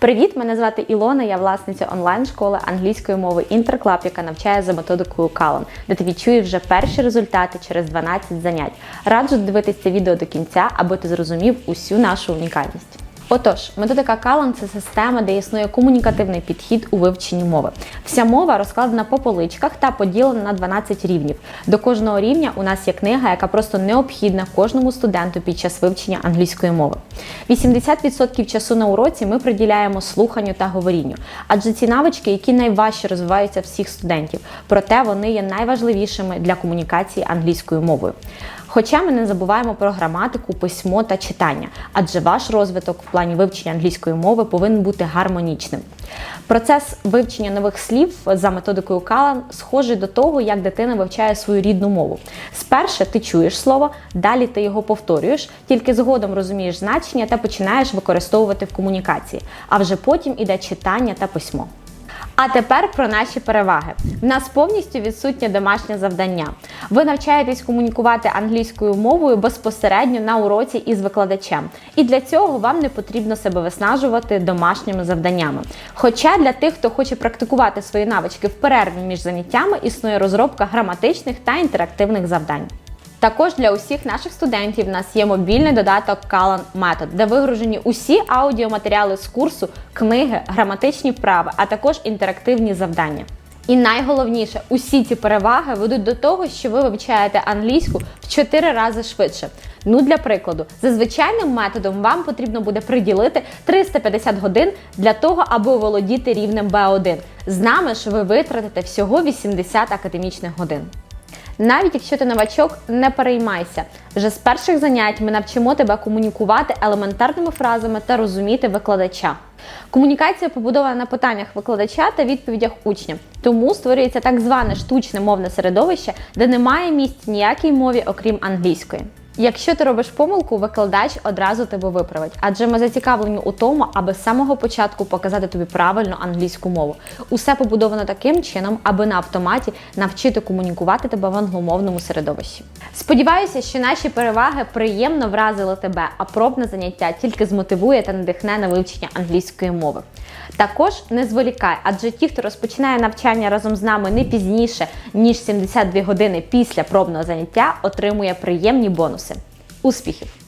Привіт! Мене звати Ілона, я власниця онлайн-школи англійської мови Інтерклаб, яка навчає за методикою Калан, де ти відчуєш вже перші результати через 12 занять. Раджу дивитися це відео до кінця, аби ти зрозумів усю нашу унікальність. Отож, методика Калан це система, де існує комунікативний підхід у вивченні мови. Вся мова розкладена по поличках та поділена на 12 рівнів. До кожного рівня у нас є книга, яка просто необхідна кожному студенту під час вивчення англійської мови. 80% часу на уроці ми приділяємо слуханню та говорінню, адже ці навички, які найважче розвиваються всіх студентів, проте вони є найважливішими для комунікації англійською мовою. Хоча ми не забуваємо про граматику, письмо та читання, адже ваш розвиток в плані вивчення англійської мови повинен бути гармонічним. Процес вивчення нових слів за методикою Калан схожий до того, як дитина вивчає свою рідну мову. Спершу ти чуєш слово, далі ти його повторюєш, тільки згодом розумієш значення та починаєш використовувати в комунікації, а вже потім іде читання та письмо. А тепер про наші переваги. В нас повністю відсутнє домашнє завдання. Ви навчаєтесь комунікувати англійською мовою безпосередньо на уроці із викладачем. І для цього вам не потрібно себе виснажувати домашніми завданнями. Хоча для тих, хто хоче практикувати свої навички в перерві між заняттями, існує розробка граматичних та інтерактивних завдань. Також для усіх наших студентів в нас є мобільний додаток Kalan Method, де вигружені усі аудіоматеріали з курсу, книги, граматичні вправи, а також інтерактивні завдання. І найголовніше, усі ці переваги ведуть до того, що ви вивчаєте англійську в 4 рази швидше. Ну, для прикладу, за звичайним методом вам потрібно буде приділити 350 годин для того, аби володіти рівнем B1. З нами ж ви витратите всього 80 академічних годин. Навіть якщо ти новачок, не переймайся. Вже з перших занять ми навчимо тебе комунікувати елементарними фразами та розуміти викладача. Комунікація побудована на питаннях викладача та відповідях учня. Тому створюється так зване штучне мовне середовище, де немає місць ніякій мові, окрім англійської. Якщо ти робиш помилку, викладач одразу тебе виправить, адже ми зацікавлені у тому, аби з самого початку показати тобі правильну англійську мову. Усе побудовано таким чином, аби на автоматі навчити комунікувати тебе в англомовному середовищі. Сподіваюся, що наші переваги приємно вразили тебе, а пробне заняття тільки змотивує та надихне на вивчення англійської мови. Також не зволікай, адже ті, хто розпочинає навчання разом з нами не пізніше ніж 72 години після пробного заняття, отримує приємні бонуси. Успіхів!